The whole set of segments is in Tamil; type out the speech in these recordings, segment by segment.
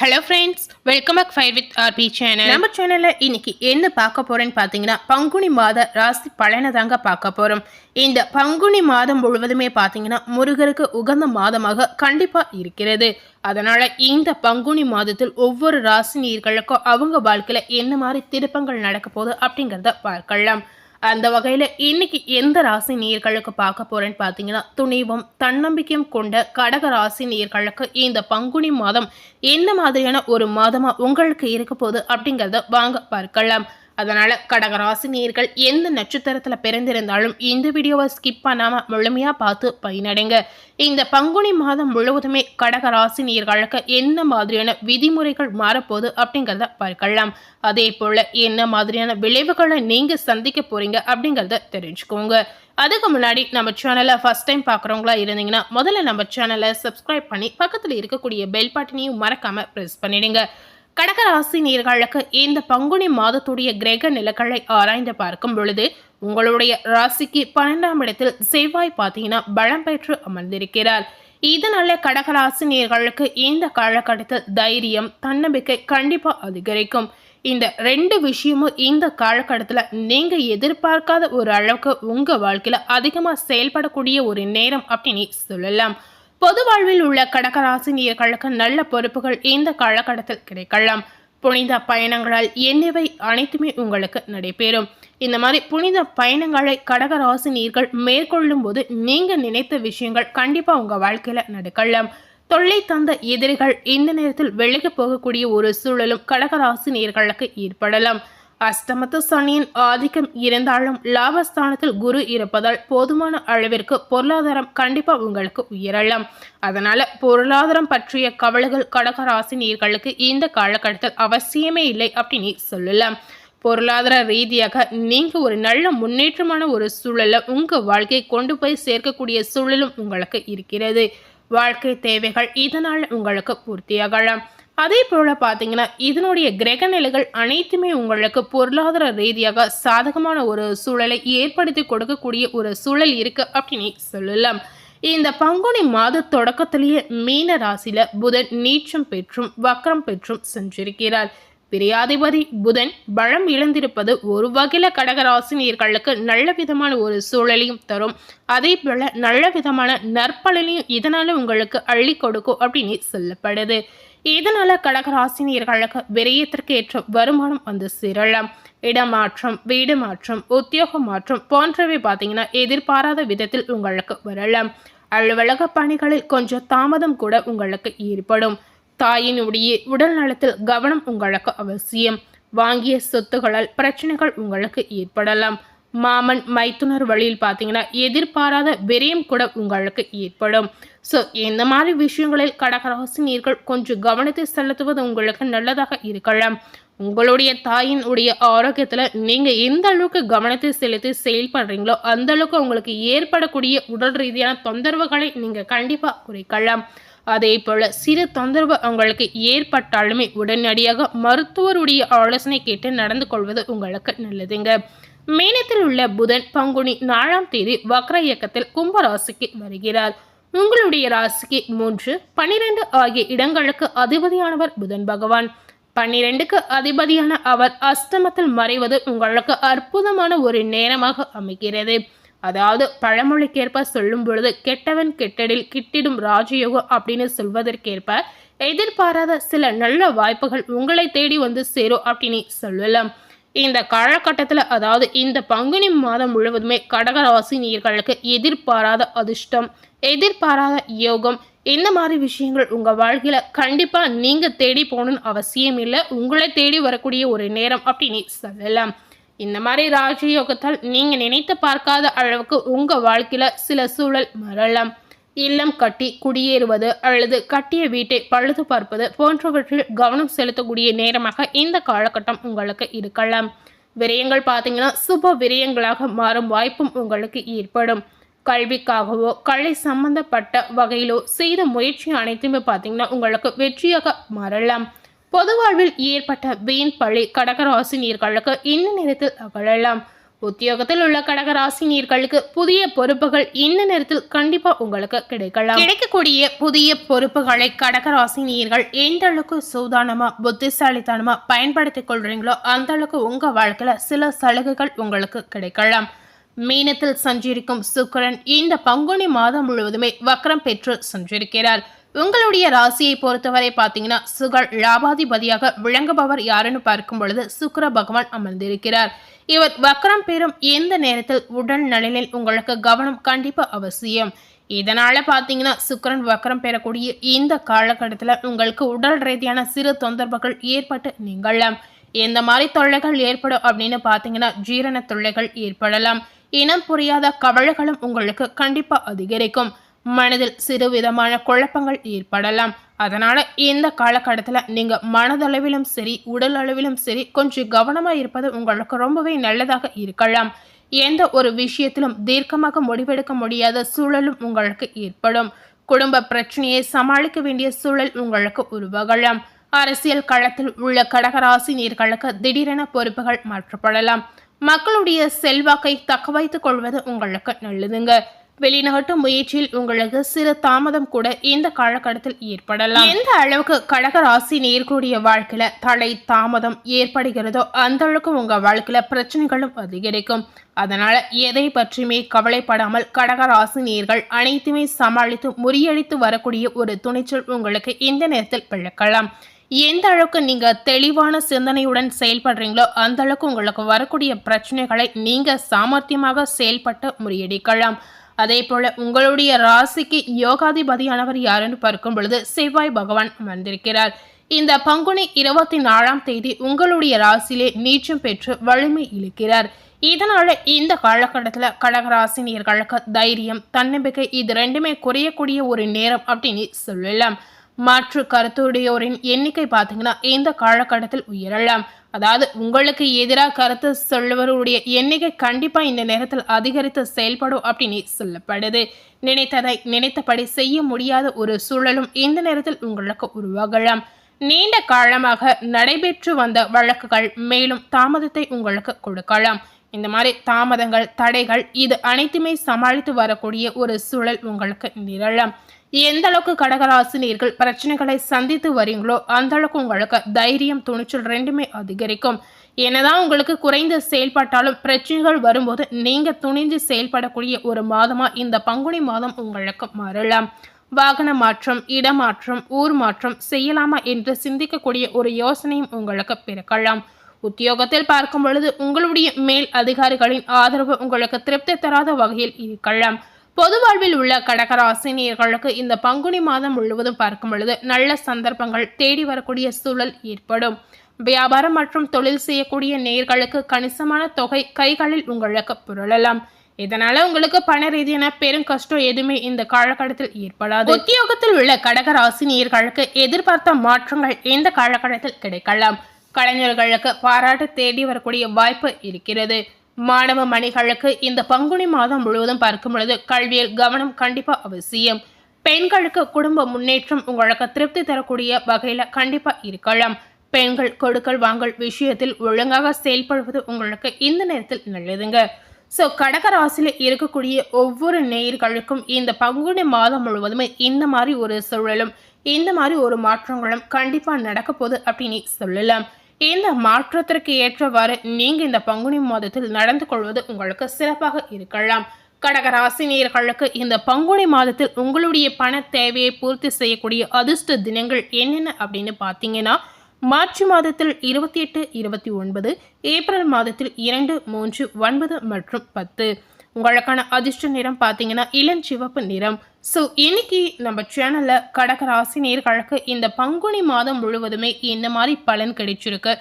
Hello friends welcome back fire with RP channel நம்ம சேனலில் இன்னைக்கு என்ன பார்க்க போகிறேன்னு பார்த்தீங்கன்னா பங்குனி மாத ராசி பலனை தாங்க பார்க்க போகிறோம் இந்த பங்குனி மாதம் முழுவதுமே பார்த்தீங்கன்னா முருகருக்கு உகந்த மாதமாக கண்டிப்பாக இருக்கிறது. அதனால் இந்த பங்குனி மாதத்தில் ஒவ்வொரு ராசி நீர்களுக்கும் அவங்க வாழ்க்கையில் என்ன மாதிரி திருப்பங்கள் நடக்க போகுது அப்படிங்கிறத பார்க்கலாம். அந்த வகையில் இன்னைக்கு எந்த ராசி நீர்களுக்கு பார்க்க போறேன்னு பார்த்தீங்கன்னா துணிவும் தன்னம்பிக்கையும் கொண்ட கடக ராசி நீர்களுக்கு இந்த பங்குனி மாதம் என்ன மாதிரியான ஒரு மாதமாக உங்களுக்கு இருக்க போகுது அப்படிங்கிறத வாங்க பார்க்கலாம். அதனால் கடகராசி நீர்கள் எந்த நட்சத்திரத்தில் பிறந்திருந்தாலும் இந்த வீடியோவை ஸ்கிப் பண்ணாமல் முழுமையாக பார்த்து பயனடைங்க. இந்த பங்குனி மாதம் முழுவதுமே கடகராசி நீர்களுக்கு என்ன மாதிரியான விதிமுறைகள் மாறப்போகுது அப்படிங்கிறத பார்க்கலாம். அதே போல் என்ன மாதிரியான விளைவுகளை நீங்கள் சந்திக்க போகிறீங்க அப்படிங்கிறத தெரிஞ்சுக்கோங்க. அதுக்கு முன்னாடி நம்ம சேனலை ஃபஸ்ட் டைம் பார்க்குறவங்களா இருந்தீங்கன்னா முதல்ல நம்ம சேனலை சப்ஸ்கிரைப் பண்ணி பக்கத்தில் இருக்கக்கூடிய பெல் பட்டனையும் மறக்காமல் ப்ரெஸ் பண்ணிடுங்க. கடகராசி நேர்களுக்கு இந்த பங்குனி மாதத்துடைய கிரக நிலக்களை ஆராய்ந்து பார்க்கும் பொழுது உங்களுடைய ராசிக்கு பன்னெண்டாம் இடத்தில் செவ்வாய் பார்த்தீங்கன்னா பலம் பெற்று அமர்ந்திருக்கிறார். இதனால கடகராசி நேர்களுக்கு இந்த காலகட்டத்தில் தைரியம் தன்னம்பிக்கை கண்டிப்பா அதிகரிக்கும். இந்த ரெண்டு விஷயமும் இந்த காலகட்டத்தில் நீங்க எதிர்பார்க்காத ஒரு அளவுக்கு உங்க வாழ்க்கையில அதிகமா செயல்படக்கூடிய ஒரு நேரம் அப்படின்னு சொல்லலாம். பொது வாழ்வில் உள்ள கடகராசினியர்களுக்கு நல்ல பொறுப்புகள் இந்த காலகட்டத்தில் கிடைக்கலாம். புனித பயணங்களால் என்னவை அனைத்துமே உங்களுக்கு நடைபெறும். இந்த மாதிரி புனித பயணங்களை கடகராசினியர்கள் மேற்கொள்ளும் போது நீங்க நினைத்த விஷயங்கள் கண்டிப்பா உங்க வாழ்க்கையில நடக்கலாம். தொல்லை தந்த எதிரிகள் இந்த நேரத்தில் விலகி போகக்கூடிய ஒரு சூழலும் கடகராசினியர்களுக்கு ஏற்படலாம். அஷ்டமத்து சனியின் ஆதிக்கம் இருந்தாலும் லாபஸ்தானத்தில் குரு இருப்பதால் போதுமான அளவிற்கு பொருளாதாரம் கண்டிப்பாக உங்களுக்கு உயரலாம். அதனால பொருளாதாரம் பற்றிய கவலைகள் கடகராசினியர்களுக்கு இந்த காலகட்டத்தில் அவசியமே இல்லை அப்படின்னு சொல்லலாம். பொருளாதார ரீதியாக நீங்கள் ஒரு நல்ல முன்னேற்றமான ஒரு சூழலை உங்கள் வாழ்க்கையை கொண்டு போய் சேர்க்கக்கூடிய சூழலும் உங்களுக்கு இருக்கிறது. வாழ்க்கை தேவைகள் இதனால் உங்களுக்கு பூர்த்தியாகலாம். அதே போல் பார்த்தீங்கன்னா இதனுடைய கிரக நிலைகள் அனைத்துமே உங்களுக்கு பொருளாதார ரீதியாக சாதகமான ஒரு சூழலை ஏற்படுத்தி கொடுக்கக்கூடிய ஒரு சூழல் இருக்குது அப்படின்னு சொல்லலாம். இந்த பங்குனி மாத தொடக்கத்திலேயே மீன ராசியில் புதன் நீச்சம் பெற்றும் வக்கரம் பெற்றும் சென்றிருக்கிறார். பிரியாதிபதி புதன் பலம் இழந்திருப்பது ஒரு வகையில் கடகராசினியர்களுக்கு நல்ல விதமான ஒரு சூழலையும் தரும். அதே போல் நல்ல விதமான நற்பலனையும் இதனால் உங்களுக்கு அள்ளி கொடுக்கும் அப்படின்னு சொல்லப்படுது. இதனால கடகராசினியர்களுக்கு விரயத்திற்கு ஏற்ற வருமானம் வந்து சேரலாம். இடமாற்றம் வீடு மாற்றம் உத்தியோக மாற்றம் போன்றவை பார்த்தீங்கன்னா எதிர்பாராத விதத்தில் உங்களுக்கு வரலாம். அலுவலக பணிகளில் கொஞ்சம் தாமதம் கூட உங்களுக்கு ஏற்படும். தாயினுடைய உடல் நலத்தில் கவனம் உங்களுக்கு அவசியம். வாங்கிய சொத்துகளால் பிரச்சனைகள் உங்களுக்கு ஏற்படலாம். மாமன் மைத்துனர் வழியில் பார்த்தீங்கன்னா எதிர்பாராத விரயம் கூட உங்களுக்கு ஏற்படும். ஸோ இந்த மாதிரி விஷயங்களில் கடகராசினியர்கள் கொஞ்சம் கவனத்தை செலுத்துவது உங்களுக்கு நல்லதாக இருக்கலாம். உங்களுடைய தாயின் உடைய ஆரோக்கியத்தில் நீங்கள் எந்த அளவுக்கு கவனத்தை செலுத்தி செயல்படுறீங்களோ அந்த அளவுக்கு உங்களுக்கு ஏற்படக்கூடிய உடல் ரீதியான தொந்தரவுகளை நீங்கள் கண்டிப்பாக குறைக்கலாம். அதே போல் சிறு தொந்தரவு உங்களுக்கு ஏற்பட்டாலுமே உடனடியாக மருத்துவருடைய ஆலோசனை கேட்டு நடந்து கொள்வது உங்களுக்கு நல்லதுங்க. மீனத்தில் உள்ள புதன் பங்குனி நாலாம் தேதி வக்ர இயக்கத்தில் கும்பராசிக்கு வருகிறார். உங்களுடைய ராசிக்கு மூன்று பன்னிரண்டு ஆகிய இடங்களுக்கு அதிபதியானவர் புதன் பகவான். பன்னிரெண்டுக்கு அதிபதியான அவர் அஸ்தமத்தில் மறைவது உங்களுக்கு அற்புதமான ஒரு நேரமாக அமைகிறது. அதாவது பழமொழிக்கேற்ப சொல்லும் பொழுது கெட்டவன் கெட்டடில் கிட்டிடும் ராஜயோகம் அப்படின்னு சொல்வதற்கேற்ப எதிர்பாராத சில நல்ல வாய்ப்புகள் உங்களை தேடி வந்து சேரும் அப்படின்னு சொல்லலாம். இந்த காலகட்டத்தில் அதாவது இந்த பங்குனி மாதம் முழுவதுமே கடகராசி நீர்களுக்கு எதிர்பாராத அதிர்ஷ்டம் எதிர்பாராத யோகம் இந்த மாதிரி விஷயங்கள் உங்கள் வாழ்க்கையில் கண்டிப்பாக நீங்கள் தேடி போகணும்னு அவசியம் இல்லை. உங்களை தேடி வரக்கூடிய ஒரு நேரம் அப்படின்னு சொல்லலாம். இந்த மாதிரி ராஜயோகத்தால் நீங்கள் நினைத்து பார்க்காத அளவுக்கு உங்கள் வாழ்க்கையில் சில சூழல் மறலாம் இல்லம் கட்டி குடியேறுவது அல்லது கட்டிய வீட்டை பழுது பார்ப்பது போன்றவற்றில் கவனம் செலுத்தக்கூடிய நேரமாக இந்த காலகட்டம் உங்களுக்கு இருக்கலாம். விரயங்கள் பார்த்தீங்கன்னா சுப விரயங்களாக மாறும் வாய்ப்பும் உங்களுக்கு ஏற்படும். கல்விக்காகவோ கலை சம்பந்தப்பட்ட வகையிலோ செய்த முயற்சி அனைத்துமே பார்த்தீங்கன்னா உங்களுக்கு வெற்றியாக மாறலாம். பொது வாழ்வில் ஏற்பட்ட வீண் பழி கடகராசினியர்களுக்கு இந்த நேரத்தில் அகழலாம் உத்தியோகத்தில் உள்ள கடகராசினியர்களுக்கு புதிய பொறுப்புகள் இந்த நேரத்தில் கண்டிப்பா உங்களுக்கு கிடைக்கலாம். கிடைக்கக்கூடிய புதிய பொறுப்புகளை கடகராசினியர்கள் எந்த அளவுக்கு சூதானமா புத்திசாலித்தனமா பயன்படுத்திக் கொள்றீங்களோ அந்த அளவுக்கு உங்க வாழ்க்கையில சில சலுகைகள் உங்களுக்கு கிடைக்கலாம். மீனத்தில் சஞ்சரிக்கும் சுக்கரன் இந்த பங்குனி மாதம் முழுவதுமே வக்ரம் பெற்று சஞ்சரிக்கிறார். உங்களுடைய ராசியை பொறுத்தவரை பார்த்தீங்கன்னா சுகர் லாபாதிபதியாக விளங்குபவர் யாருன்னு பார்க்கும் பொழுது சுக்கர பகவான் அமர்ந்திருக்கிறார். இவர் வக்கரம் பெறும் எந்த நேரத்தில் உடல் நலனில் உங்களுக்கு கவனம் கண்டிப்பாக அவசியம். இதனால் பார்த்தீங்கன்னா சுக்கரன் வக்கரம் பெறக்கூடிய இந்த காலகட்டத்தில் உங்களுக்கு உடல் ரீதியான சிறு தொந்தரவுகள் ஏற்பட்டு நீங்களாம் எந்த மாதிரி தொல்லைகள் ஏற்படும் அப்படின்னு பார்த்தீங்கன்னா ஜீரண தொல்லைகள் ஏற்படலாம். இனம் புரியாத கவலைகளும் உங்களுக்கு கண்டிப்பாக அதிகரிக்கும். மனதில் சிறு விதமான குழப்பங்கள் ஏற்படலாம். அதனால் இந்த காலகட்டத்தில் நீங்கள் மனதளவிலும் சரி உடல் அளவிலும் சரி கொஞ்சம் கவனமாக இருப்பது உங்களுக்கு ரொம்பவே நல்லதாக இருக்கலாம். எந்த ஒரு விஷயத்திலும் தீர்க்கமாக முடிவெடுக்க முடியாத சூழலும் உங்களுக்கு ஏற்படும். குடும்ப பிரச்சனையை சமாளிக்க வேண்டிய சூழல் உங்களுக்கு உருவாகலாம். அரசியல் களத்தில் உள்ள கடகராசி நீர்களுக்கு திடீரென பொறுப்புகள் மாற்றப்படலாம். மக்களுடைய செல்வாக்கை தக்க வைத்துக் கொள்வது உங்களுக்கு நல்லதுங்க. வெளிநாட்டு முயற்சியில் உங்களுக்கு சிறு தாமதம் கூட இந்த காலகட்டத்தில் ஏற்படலாம். எந்த அளவுக்கு கடக ராசி நேர்களுடைய வாழ்க்கையில தலை தாமதம் ஏற்படுகிறதோ அந்த அளவுக்கு உங்க வாழ்க்கையில பிரச்சனைகளும் அதிகரிக்கும். அதனால எதை பற்றியுமே கவலைப்படாமல் கடக ராசி நேர்கள் அனைத்துமே சமாளித்து முறியடித்து வரக்கூடிய ஒரு துணிச்சல் உங்களுக்கு இந்த நேரத்தில் பிழக்கலாம் எந்த அளவுக்கு நீங்க தெளிவான சிந்தனையுடன் செயல்படுறீங்களோ அந்த அளவுக்கு உங்களுக்கு வரக்கூடிய பிரச்சனைகளை நீங்க சாமர்த்தியமாக செயல்பட்டு முறியடிக்கலாம். அதே போல உங்களுடைய ராசிக்கு யோகாதிபதியானவர் யாருன்னு பார்க்கும் பொழுது செவ்வாய் பகவான் அமர்ந்திருக்கிறார் இந்த பங்குனி இருபத்தி நாலாம் தேதி உங்களுடைய ராசியிலே நீச்சம் பெற்று வலிமை இழுக்கிறார். இதனால இந்த காலகட்டத்தில் கடகராசினியர்களுக்கு தைரியம் தன்னம்பிக்கை இது ரெண்டுமே குறையக்கூடிய ஒரு நேரம் அப்படின்னு சொல்லலாம். மாற்று கருத்துடையோரின் எண்ணிக்கை பார்த்தீங்கன்னா இந்த காலகட்டத்தில் உயரலாம். அதாவது உங்களுக்கு எதிராக கருத்து சொல்லுவருடைய எண்ணிக்கை கண்டிப்பாக இந்த நேரத்தில் அதிகரித்து செயல்படும் அப்படின்னு சொல்லப்படுது. நினைத்ததை நினைத்தபடி செய்ய முடியாத ஒரு சூழலும் இந்த நேரத்தில் உங்களுக்கு உருவாகலாம். நீண்ட காலமாக நடைபெற்று வந்த வழக்குகள் மேலும் தாமதத்தை உங்களுக்கு கொடுக்கலாம். இந்த மாதிரி தாமதங்கள் தடைகள் இது அனைத்துமே சமாளித்து வரக்கூடிய ஒரு சூழல் உங்களுக்கு நிரலாம். எந்த அளவுக்கு கடகராசினியர்கள் பிரச்சனைகளை சந்தித்து வரீங்களோ அந்த அளவுக்கு உங்களுக்கு தைரியம் துணிச்சல் ரெண்டுமே அதிகரிக்கும். என்னதான் உங்களுக்கு குறைந்து செயல்பட்டாலும் பிரச்சனைகள் வரும்போது நீங்க துணிந்து செயல்படக்கூடிய ஒரு மாதமா இந்த பங்குனி மாதம் உங்களுக்கு மாறலாம். வாகன மாற்றம் இடமாற்றம் ஊர் மாற்றம் செய்யலாமா என்று சிந்திக்கக்கூடிய ஒரு யோசனையும் உங்களுக்கு பிறக்கலாம். உத்தியோகத்தில் பார்க்கும் பொழுது உங்களுடைய மேல் அதிகாரிகளின் ஆதரவு உங்களுக்கு திருப்தி தராத வகையில் இருக்கலாம். பொது வாழ்வில் உள்ள கடகராசினியர்களுக்கு இந்த பங்குனி மாதம் முழுவதும் பார்க்கும் பொழுது நல்ல சந்தர்ப்பங்கள் தேடி வரக்கூடிய சூழல் ஏற்படும். வியாபாரம் மற்றும் தொழில் செய்யக்கூடிய நேர்களுக்கு கணிசமான தொகை கைகளில் உங்களுக்கு புரளலாம். இதனால உங்களுக்கு பண ரீதியான பெரும் கஷ்டம் எதுவுமே இந்த காலகட்டத்தில் ஏற்படாது. உத்தியோகத்தில் உள்ள கடக ராசினியர்களுக்கு எதிர்பார்த்த மாற்றங்கள் இந்த காலகட்டத்தில் கிடைக்கலாம். கலைஞர்களுக்கு பாராட்டு தேடி வரக்கூடிய வாய்ப்பு இருக்கிறது. மாணவ மணிகளுக்கு இந்த பங்குனி மாதம் முழுவதும் பார்க்கும் பொழுது கல்வியில் கவனம் கண்டிப்பாக அவசியம். பெண்களுக்கு குடும்ப முன்னேற்றம் உங்களுக்கு திருப்தி தரக்கூடிய வகையில் கண்டிப்பாக இருக்கலாம். பெண்கள் கொடுக்கல் வாங்கல் விஷயத்தில் ஒழுங்காக செயல்படுவது உங்களுக்கு இந்த நேரத்தில் நல்லதுங்க. ஸோ கடகராசியில் இருக்கக்கூடிய ஒவ்வொரு நேயர்களுக்கும் இந்த பங்குனி மாதம் முழுவதுமே இந்த மாதிரி ஒரு சூழலும் இந்த மாதிரி ஒரு மாற்றங்களும் கண்டிப்பாக நடக்க போகுது அப்படின்னு சொல்லலாம். இந்த மாற்றத்திற்கு ஏற்றவாறு நீங்க இந்த பங்குனி மாதத்தில் நடந்து கொள்வது உங்களுக்கு சிறப்பாக இருக்கலாம். கடகராசினியர்களுக்கு இந்த பங்குனி மாதத்தில் உங்களுடைய பண தேவையை பூர்த்தி செய்யக்கூடிய அதிர்ஷ்ட தினங்கள் என்னென்ன அப்படின்னு பார்த்தீங்கன்னா மார்ச் மாதத்தில் இருபத்தி எட்டு இருபத்தி ஒன்பது ஏப்ரல் மாதத்தில் இரண்டு மூன்று ஒன்பது மற்றும் பத்து. உங்களுக்கான அதிர்ஷ்ட நிறம் பார்த்தீங்கன்னா இளஞ்சிவப்பு நிறம். ஸோ இன்னைக்கு நம்ம சேனலில் கடக ராசி நேர்களுக்கு இந்த பங்குனி மாதம் முழுவதுமே இந்த மாதிரி பலன் கிடைச்சிருக்கு.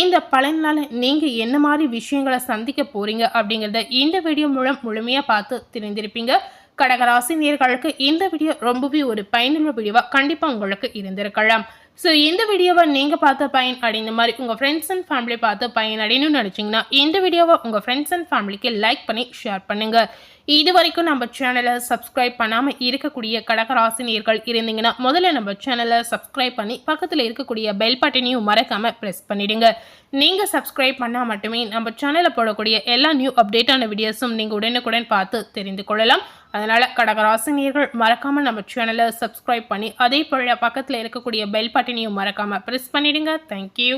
இந்த பலனால் நீங்கள் என்ன மாதிரி விஷயங்களை சந்திக்க போகிறீங்க அப்படிங்கிறத இந்த வீடியோ மூலம் முழுமையாக பார்த்து தெரிந்திருப்பீங்க. கடகராசி நேர்களுக்கு இந்த வீடியோ ரொம்பவே ஒரு பயனுள்ள வீடியோவாக கண்டிப்பாக உங்களுக்கு இருந்திருக்கலாம். ஸோ இந்த வீடியோவை நீங்கள் பார்த்த பையன் அப்படின்ற மாதிரி உங்கள் ஃப்ரெண்ட்ஸ் அண்ட் ஃபேமிலி பார்த்து பையன் அப்படின்னு நினச்சிங்கன்னா இந்த வீடியோவை உங்கள் ஃப்ரெண்ட்ஸ் அண்ட் ஃபேமிலிக்கு லைக் பண்ணி ஷேர் பண்ணுங்கள் இது வரைக்கும் நம்ம சேனலை சப்ஸ்கிரைப் பண்ணாமல் இருக்கக்கூடிய கடகராசினியர்கள் இருந்தீங்கன்னா முதல்ல நம்ம சேனலை சப்ஸ்கிரைப் பண்ணி பக்கத்தில் இருக்கக்கூடிய பெல் பட்டனையும் மறக்காமல் ப்ரெஸ் பண்ணிவிடுங்க நீங்கள் சப்ஸ்கிரைப் பண்ணால் மட்டுமே நம்ம சேனலில் போடக்கூடிய எல்லா நியூ அப்டேட்டான வீடியோஸும் நீங்கள் உடனுக்குடன் பார்த்து தெரிந்து கொள்ளலாம். அதனால் கடகராசினியர்கள் மறக்காமல் நம்ம சேனலை சப்ஸ்கிரைப் பண்ணி அதே போல் பக்கத்தில் இருக்கக்கூடிய பெல் பட்டனையும் மறக்காமல் ப்ரெஸ் பண்ணிவிடுங்க தேங்க்யூ